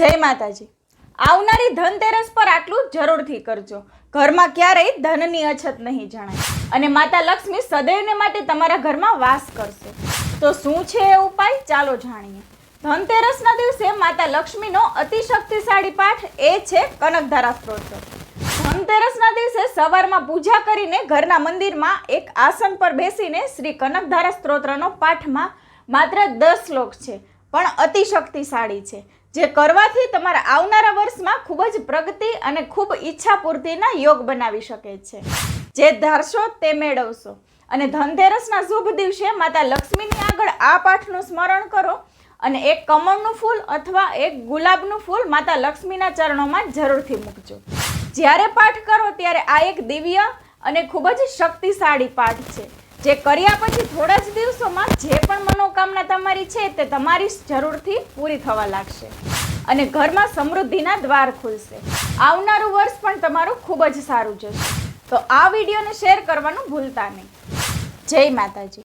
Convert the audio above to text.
જય માતાજી. આવનારી ધનતેરસ પર આટલું જરૂરથી કરજો. ઘરમાં ક્યારેય ધનની અછત નહીં જણાય. અને માતા લક્ષ્મી સદૈવને માટે તમારા ઘરમાં વાસ કરશે. તો શું છે એ ઉપાય? ચાલો જાણીએ. ધનતેરસના દિવસે માતા લક્ષ્મીનો અતિ શક્તિશાળી પાઠ એ છે કનકધારા સ્ત્રોત. ધનતેરસના દિવસે સવારમાં પૂજા કરીને ઘરના મંદિરમાં એક આસન પર બેસીને શ્રી કનકધારા સ્ત્રોત્રનો પાઠમાં માત્ર દસ શ્લોક છે, પણ અતિ શક્તિશાળી છે. જે કરવાથી તમારા આવનારા વર્ષમાં ખૂબ જ પ્રગતિ અને ખૂબ ઈચ્છા પૂર્તિના યોગ બનાવી શકે છે. જે ધારશો તે મેળવશો. અને ધનતેરસના શુભ દિવસે માતા લક્ષ્મીની આગળ આ પાઠનું સ્મરણ કરો અને એક કમળનું ફૂલ અથવા એક ગુલાબનું ફૂલ માતા લક્ષ્મીના ચરણોમાં જરૂરથી મૂકજો. જ્યારે પાઠ કરો ત્યારે આ એક દિવ્ય અને ખૂબ જ શક્તિશાળી પાઠ છે. જે કર્યા પછી થોડા જ દિવસોમાં જે પણ મનોકામના તમારી છે તે તમારી જરૂરથી પૂરી થવા લાગશે. અને ઘરમાં સમૃદ્ધિના દ્વાર ખુલશે. આવનારું વર્ષ પણ તમારું ખૂબ જ સારું જશે. તો આ વિડીયોને શેર કરવાનું ભૂલતા નહીં. જય માતાજી.